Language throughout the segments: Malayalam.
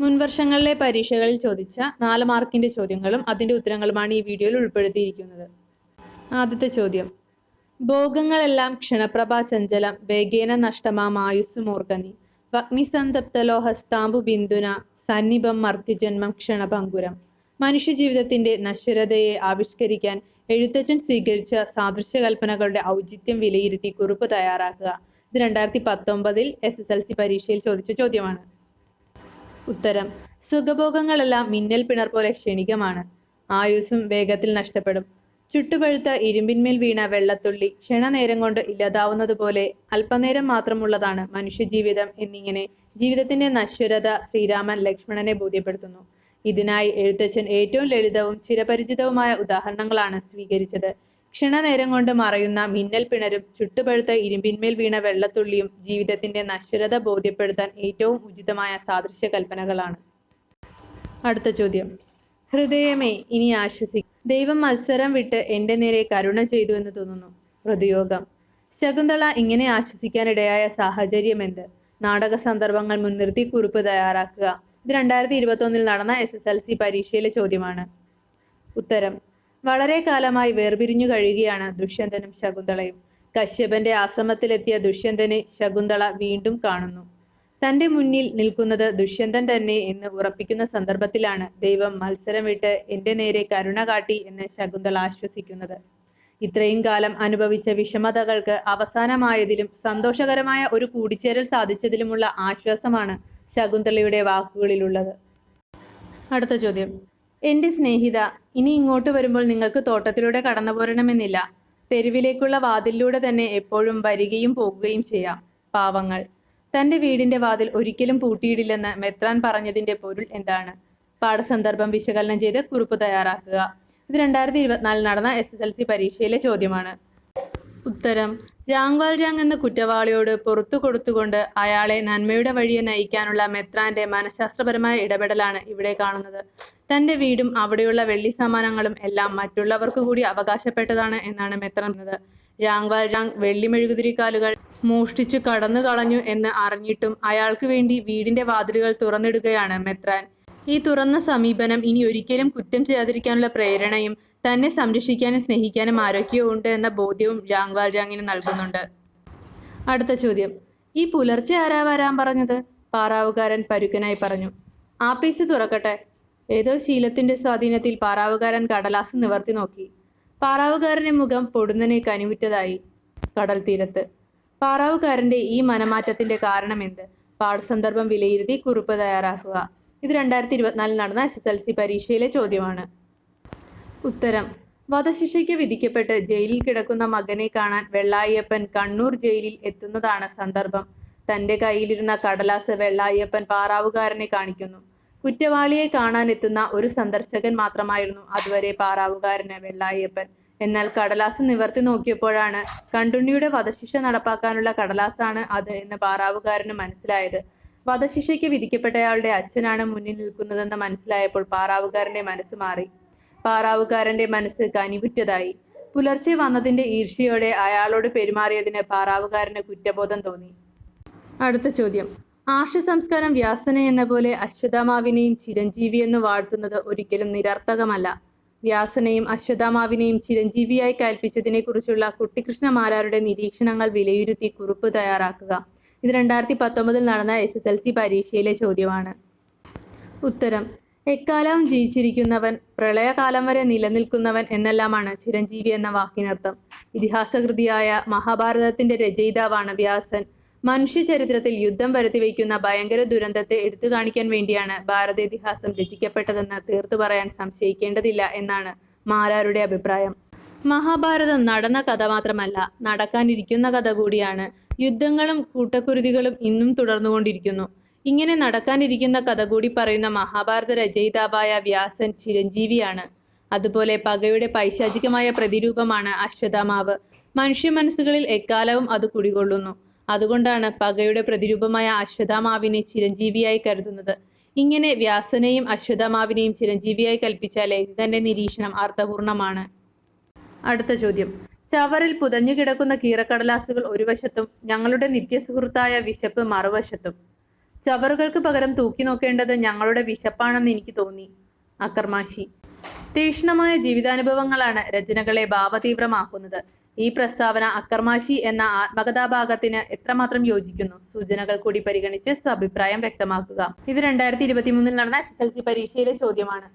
മുൻവർഷങ്ങളിലെ പരീക്ഷകളിൽ ചോദിച്ച നാല് മാർക്കിന്റെ ചോദ്യങ്ങളും അതിന്റെ ഉത്തരങ്ങളുമാണ് ഈ വീഡിയോയിൽ ഉൾപ്പെടുത്തിയിരിക്കുന്നത്. ആദ്യത്തെ ചോദ്യം. ഭോഗങ്ങളെല്ലാം ക്ഷണപ്രഭ ചഞ്ചലം വേഗേന നഷ്ടമാം ആയുസ് വഗ്നിസന്തപ്തലോ ഹസ്താമ്പു ബിന്ദുന സന്നിപം മർത്യജന്മം ക്ഷണഭങ്കുരം. മനുഷ്യജീവിതത്തിന്റെ നശ്വരതയെ ആവിഷ്കരിക്കാൻ എഴുത്തച്ഛൻ സ്വീകരിച്ച സാദൃശ്യകൽപ്പനകളുടെ ഔചിത്യം വിലയിരുത്തി കുറിപ്പ് തയ്യാറാക്കുക. ഇത് രണ്ടായിരത്തി പത്തൊമ്പതിൽ എസ് എസ് എൽ സി പരീക്ഷയിൽ ചോദിച്ച ചോദ്യമാണ്. ഉത്തരം. സുഖഭോഗങ്ങളെല്ലാം മിന്നൽ പിണർ പോലെ ക്ഷണികമാണ്. ആയുസ്സും വേഗത്തിൽ നഷ്ടപ്പെടും. ചുട്ടുപഴുത്ത ഇരുമ്പിന്മേൽ വീണ വെള്ളത്തുള്ളി ക്ഷണനേരം കൊണ്ട് ഇല്ലാതാവുന്നതുപോലെ അല്പനേരം മാത്രമുള്ളതാണ് മനുഷ്യജീവിതം എന്നിങ്ങനെ ജീവിതത്തിന്റെ നശ്വരത ശ്രീരാമൻ ലക്ഷ്മണനെ ബോധ്യപ്പെടുത്തുന്നു. ഇതിനായി എഴുത്തച്ഛൻ ഏറ്റവും ലളിതവും ചിരപരിചിതവുമായ ഉദാഹരണങ്ങളാണ് സ്വീകരിച്ചത്. ക്ഷണനേരം കൊണ്ട് മറയുന്ന മിന്നൽ പിണരും ചുട്ടുപഴുത്ത ഇരുമ്പിന്മേൽ വീണ വെള്ളത്തുള്ളിയും ജീവിതത്തിന്റെ നശ്വരത ബോധ്യപ്പെടുത്താൻ ഏറ്റവും ഉചിതമായ സാദൃശ്യ കൽപ്പനകളാണ്. അടുത്ത ചോദ്യം. ഹൃദയമേ ഇനി ആശ്വസി ദൈവം മത്സരം വിട്ട് എന്റെ നേരെ കരുണ ചെയ്തു എന്ന് തോന്നുന്നു. ഹൃദയോഗം. ശകുന്തള ഇങ്ങനെ ആശ്വസിക്കാനിടയായ സാഹചര്യം എന്ത്? നാടക സന്ദർഭങ്ങൾ മുൻനിർത്തി കുറിപ്പ് തയ്യാറാക്കുക. ഇത് രണ്ടായിരത്തി ഇരുപത്തൊന്നിൽ നടന്ന എസ് എസ് എൽ സി പരീക്ഷയിലെ ചോദ്യമാണ്. ഉത്തരം. വളരെ കാലമായി വേർപിരിഞ്ഞു കഴിയുകയാണ് ദുഷ്യന്തനും ശകുന്തളയും. കശ്യപന്റെ ആശ്രമത്തിലെത്തിയ ദുഷ്യന്തനെ ശകുന്തള വീണ്ടും കാണുന്നു. തന്റെ മുന്നിൽ നിൽക്കുന്നത് ദുഷ്യന്തൻ തന്നെ എന്ന് ഉറപ്പിക്കുന്ന സന്ദർഭത്തിലാണ് ദൈവം മത്സരം വിട്ട് എന്റെ നേരെ കരുണ കാട്ടി എന്ന് ശകുന്തള ആശ്വസിക്കുന്നത്. ഇത്രയും കാലം അനുഭവിച്ച വിഷമതകൾക്ക് അവസാനമായതിലും സന്തോഷകരമായ ഒരു കൂടിച്ചേരൽ സാധിച്ചതിലുമുള്ള ആശ്വാസമാണ് ശകുന്തളയുടെ വാക്കുകളിലുള്ളത്. അടുത്ത ചോദ്യം. എന്റെ സ്നേഹിത ഇനി ഇങ്ങോട്ട് വരുമ്പോൾ നിങ്ങൾക്ക് തോട്ടത്തിലൂടെ കടന്നു പോരണമെന്നില്ല. തെരുവിലേക്കുള്ള വാതിലിലൂടെ തന്നെ എപ്പോഴും വരികയും പോകുകയും ചെയ്യാം പാവങ്ങൾ. തന്റെ വീടിന്റെ വാതിൽ ഒരിക്കലും പൂട്ടിയിടില്ലെന്ന് മെത്രാൻ പറഞ്ഞതിന്റെ പൊരുൾ എന്താണ്? പാഠസന്ദർഭം വിശകലനം ചെയ്ത് കുറിപ്പ് തയ്യാറാക്കുക. ഇത് രണ്ടായിരത്തി ഇരുപത്തിനാലിൽ നടന്ന എസ് എസ് എൽ സി പരീക്ഷയിലെ ചോദ്യമാണ്. ഉത്തരം. രാങ്വാൽ രാങ് എന്ന കുറ്റവാളിയോട് പുറത്തു കൊടുത്തുകൊണ്ട് അയാളെ നന്മയുടെ വഴിയെ നയിക്കാനുള്ള മെത്രാന്റെ മനഃശാസ്ത്രപരമായ ഇടപെടലാണ് ഇവിടെ കാണുന്നത്. തന്റെ വീടും അവിടെയുള്ള വെള്ളി സമ്മാനങ്ങളും എല്ലാം മറ്റുള്ളവർക്ക് കൂടി അവകാശപ്പെട്ടതാണ് എന്നാണ് മെത്രാൻ പറഞ്ഞത്. രാങ്വാൽ രാങ് വെള്ളിമെഴുകുതിരിക്കാലുകൾ മോഷ്ടിച്ചു കടന്നു കളഞ്ഞു എന്ന് അറിഞ്ഞിട്ടും അയാൾക്ക് വേണ്ടി വീടിന്റെ വാതിലുകൾ തുറന്നിടുകയാണ് മെത്രാൻ. ഈ തുറന്ന സമീപനം ഇനി ഒരിക്കലും കുറ്റം ചെയ്യാതിരിക്കാനുള്ള പ്രേരണയും തന്നെ സംരക്ഷിക്കാനും സ്നേഹിക്കാനും ആരോഗ്യവും ഉണ്ട് എന്ന ബോധ്യവും ജാങ്വാൽ ജാങ്ങിന് നൽകുന്നുണ്ട്. അടുത്ത ചോദ്യം. ഈ പുലർച്ചെ ആരാ വരാൻ പറഞ്ഞത്? പാറാവുകാരൻ പരുക്കനായി പറഞ്ഞു. ആപ്പീസ് തുറക്കട്ടെ. ഏതോ ശീലത്തിന്റെ സ്വാധീനത്തിൽ പാറാവുകാരൻ കടലാസ് നിവർത്തി നോക്കി. പാറാവുകാരന്റെ മുഖം പൊടുന്നനെ കനിവുറ്റതായി കടൽ തീരത്ത്. പാറാവുകാരന്റെ ഈ മനമാറ്റത്തിന്റെ കാരണം എന്ത്? പാഠസന്ദർഭം വിലയിരുത്തി കുറിപ്പ് തയ്യാറാക്കുക. ഇത് രണ്ടായിരത്തി ഇരുപത്തിനാലിൽ നടന്ന എസ് എസ് എൽ സി പരീക്ഷയിലെ ചോദ്യമാണ്. ഉത്തരം. വധശിക്ഷയ്ക്ക് വിധിക്കപ്പെട്ട് ജയിലിൽ കിടക്കുന്ന മകനെ കാണാൻ വെള്ളായിയപ്പൻ കണ്ണൂർ ജയിലിൽ എത്തുന്നതാണ് സന്ദർഭം. തന്റെ കയ്യിലിരുന്ന കടലാസ് വെള്ളായിയപ്പൻ പാറാവുകാരനെ കാണിക്കുന്നു. കുറ്റവാളിയെ കാണാനെത്തുന്ന ഒരു സന്ദർശകൻ മാത്രമായിരുന്നു അതുവരെ പാറാവുകാരന് വെള്ളായിയപ്പൻ എന്നാൽ കടലാസ് നിവർത്തി നോക്കിയപ്പോഴാണ് കണ്ടുണ്ണിയുടെ വധശിക്ഷ നടപ്പാക്കാനുള്ള കടലാസാണ് അത് എന്ന് പാറാവുകാരന് മനസ്സിലായത്. വധശിക്ഷയ്ക്ക് വിധിക്കപ്പെട്ടയാളുടെ അച്ഛനാണ് മുന്നിൽ നിൽക്കുന്നതെന്ന് മനസ്സിലായപ്പോൾ പാറാവുകാരന്റെ മനസ്സ് മാറി. പാറാവുകാരന്റെ മനസ്സ് കനിവുറ്റതായി. പുലർച്ചെ വന്നതിന്റെ ഈർഷ്യയോടെ അയാളോട് പെരുമാറിയതിന് പാറാവുകാരന് കുറ്റബോധം തോന്നി. അടുത്ത ചോദ്യം. ആർഷ സംസ്കാരം വ്യാസനെ എന്ന പോലെ അശ്വതാമാവിനെയും ചിരഞ്ജീവിയെന്ന് വാഴ്ത്തുന്നത് ഒരിക്കലും നിരർത്ഥകമല്ല. വ്യാസനെയും അശ്വതാമാവിനെയും ചിരഞ്ജീവിയായി കൽപ്പിച്ചതിനെ കുറിച്ചുള്ള കുട്ടിക്കൃഷ്ണമാരാരുടെ നിരീക്ഷണങ്ങൾ വിലയിരുത്തി കുറിപ്പ് തയ്യാറാക്കുക. ഇത് രണ്ടായിരത്തി പത്തൊമ്പതിൽ നടന്ന എസ് എസ് എൽ സി പരീക്ഷയിലെ ചോദ്യമാണ്. ഉത്തരം. എക്കാലവും ജീവിച്ചിരിക്കുന്നവൻ പ്രളയകാലം വരെ നിലനിൽക്കുന്നവൻ എന്നെല്ലാമാണ് ചിരഞ്ജീവി എന്ന വാക്കിനർത്ഥം. ഇതിഹാസകൃതിയായ മഹാഭാരതത്തിന്റെ രചയിതാവാണ് വ്യാസൻ. മനുഷ്യ ചരിത്രത്തിൽ യുദ്ധം വരുത്തിവെക്കുന്ന ഭയങ്കര ദുരന്തത്തെ എടുത്തു കാണിക്കാൻ വേണ്ടിയാണ് ഭാരത ഇതിഹാസം രചിക്കപ്പെട്ടതെന്ന് തീർത്തു പറയാൻ സംശയിക്കേണ്ടതില്ല എന്നാണ് മാരാരുടെ അഭിപ്രായം. മഹാഭാരതം നടന്ന കഥ മാത്രമല്ല നടക്കാനിരിക്കുന്ന കഥ കൂടിയാണ്. യുദ്ധങ്ങളും കൂട്ടക്കുരുതികളും ഇന്നും തുടർന്നുകൊണ്ടിരിക്കുന്നു. ഇങ്ങനെ നടക്കാനിരിക്കുന്ന കഥ കൂടി പറയുന്ന മഹാഭാരത രചയിതാവായ വ്യാസൻ ചിരഞ്ജീവിയാണ്. അതുപോലെ പകയുടെ പൈശാചികമായ പ്രതിരൂപമാണ് അശ്വതാമാവ്. മനുഷ്യ മനസ്സുകളിൽ എക്കാലവും അത് കുടികൊള്ളുന്നു. അതുകൊണ്ടാണ് പകയുടെ പ്രതിരൂപമായ അശ്വതാമാവിനെ ചിരഞ്ജീവിയായി കരുതുന്നത്. ഇങ്ങനെ വ്യാസനെയും അശ്വതാമാവിനെയും ചിരഞ്ജീവിയായി കൽപ്പിച്ച ലേഖകന്റെ നിരീക്ഷണം അർത്ഥപൂർണമാണ്. അടുത്ത ചോദ്യം. ചവറിൽ പുതഞ്ഞു കിടക്കുന്ന കീറക്കടലാസുകൾ ഒരു വശത്തും ഞങ്ങളുടെ നിത്യസുഹൃത്തായ വിശപ്പ് മറുവശത്തും. ചവറുകൾക്ക് പകരം തൂക്കി നോക്കേണ്ടത് ഞങ്ങളുടെ വിശപ്പാണെന്ന് എനിക്ക് തോന്നി. അക്കർമാശി തീക്ഷ്ണമായ ജീവിതാനുഭവങ്ങളാണ് രചനകളെ ഭാവതീവ്രമാക്കുന്നത്. ഈ പ്രസ്താവന അക്കർമാശി എന്ന ആത്മകഥാഭാഗത്തിന് എത്രമാത്രം യോജിക്കുന്നു? സൂചനകൾ കൂടി പരിഗണിച്ച് സ്വാഭിപ്രായം വ്യക്തമാക്കുക. ഇത് രണ്ടായിരത്തി ഇരുപത്തി മൂന്നിൽ നടന്ന എസ് എസ് എൽ സി പരീക്ഷയിലെ ചോദ്യമാണ്.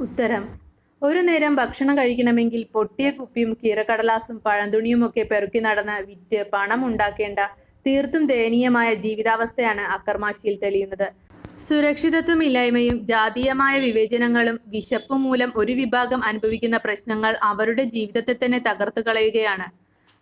ഉത്തരം. ഒരു നേരം ഭക്ഷണം കഴിക്കണമെങ്കിൽ പൊട്ടിയ കുപ്പിയും കീറക്കടലാസും പഴന്തുണിയുമൊക്കെ പെറുക്കി നടന്ന് വിറ്റ് പണം ഉണ്ടാക്കേണ്ട തീർത്തും ദയനീയമായ ജീവിതാവസ്ഥയാണ് അക്കർമാശിയിൽ തെളിയുന്നത്. സുരക്ഷിതത്വമില്ലായ്മയും ജാതീയമായ വിവേചനങ്ങളും വിശപ്പും മൂലം ഒരു വിഭാഗം അനുഭവിക്കുന്ന പ്രശ്നങ്ങൾ അവരുടെ ജീവിതത്തെ തന്നെ തകർത്തു കളയുകയാണ്.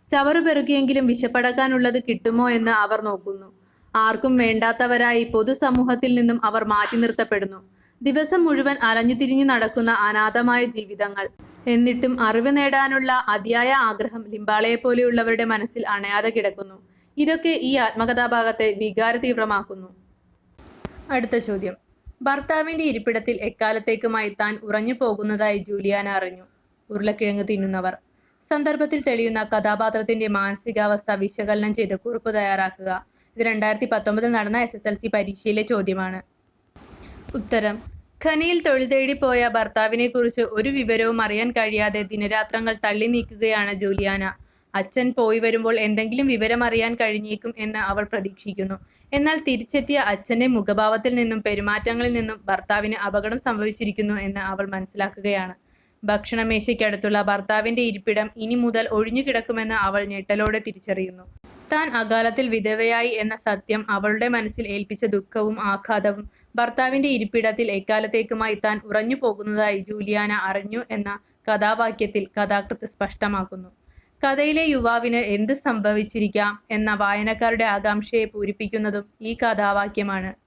ചവറു പെറുക്കിയെങ്കിലും വിശപ്പടക്കാനുള്ളത് കിട്ടുമോ എന്ന് അവർ നോക്കുന്നു. ആർക്കും വേണ്ടാത്തവരായി പൊതുസമൂഹത്തിൽ നിന്നും അവർ മാറ്റി നിർത്തപ്പെടുന്നു. ദിവസം മുഴുവൻ അലഞ്ഞു തിരിഞ്ഞു നടക്കുന്ന അനാഥമായ ജീവിതങ്ങൾ. എന്നിട്ടും അറിവ് നേടാനുള്ള അതിയായ ആഗ്രഹം ലിംബാളയെ പോലെയുള്ളവരുടെ മനസ്സിൽ അണയാതെ കിടക്കുന്നു. ഇതൊക്കെ ഈ ആത്മകഥാഭാഗത്തെ വികാര തീവ്രമാക്കുന്നു അടുത്ത ചോദ്യം. ഭർത്താവിന്റെ ഇരിപ്പിടത്തിൽ എക്കാലത്തേക്കുമായി താൻ ഉറഞ്ഞു പോകുന്നതായി ജൂലിയാന അറിഞ്ഞു. ഉരുളക്കിഴങ്ങ് തിന്നുന്നവർ. സന്ദർഭത്തിൽ തെളിയുന്ന കഥാപാത്രത്തിന്റെ മാനസികാവസ്ഥ വിശകലനം ചെയ്ത് കുറിപ്പ് തയ്യാറാക്കുക. ഇത് രണ്ടായിരത്തി പത്തൊമ്പതിൽ നടന്ന എസ് എസ് എൽ സി പരീക്ഷയിലെ ചോദ്യമാണ്. ഉത്തരം. ഖനിയിൽ തൊഴിൽ തേടി പോയ ഭർത്താവിനെ കുറിച്ച് ഒരു വിവരവും അറിയാൻ കഴിയാതെ ദിനരാത്രങ്ങൾ തള്ളി നീക്കുകയാണ് ജൂലിയാന. അച്ഛൻ പോയി വരുമ്പോൾ എന്തെങ്കിലും വിവരം അറിയാൻ കഴിഞ്ഞേക്കും എന്ന് അവൾ പ്രതീക്ഷിക്കുന്നു. എന്നാൽ തിരിച്ചെത്തിയ അച്ഛന്റെ മുഖഭാവത്തിൽ നിന്നും പെരുമാറ്റങ്ങളിൽ നിന്നും ഭർത്താവിന് അപകടം സംഭവിച്ചിരിക്കുന്നു എന്ന് അവൾ മനസ്സിലാക്കുകയാണ്. ഭക്ഷണമേശയ്ക്കടുത്തുള്ള ഭർത്താവിന്റെ ഇരിപ്പിടം ഇനി മുതൽ ഒഴിഞ്ഞു കിടക്കുമെന്ന് അവൾ ഞെട്ടലോടെ തിരിച്ചറിയുന്നു. താൻ അകാലത്തിൽ വിധവയായി എന്ന സത്യം അവളുടെ മനസ്സിൽ ഏൽപ്പിച്ച ദുഃഖവും ആഘാതവും ഭർത്താവിന്റെ ഇരിപ്പിടത്തിൽ എക്കാലത്തേക്കുമായി താൻ ഉറഞ്ഞു പോകുന്നതായി ജൂലിയാന അറിഞ്ഞു എന്ന കഥാവാക്യത്തിൽ കഥാകൃത്ത് സ്പഷ്ടമാക്കുന്നു. കഥയിലെ യുവാവിന് എന്ത് സംഭവിച്ചിരിക്കാം എന്ന വായനക്കാരുടെ ആകാംക്ഷയെ പൂരിപ്പിക്കുന്നതും ഈ കഥാവാക്യമാണ്.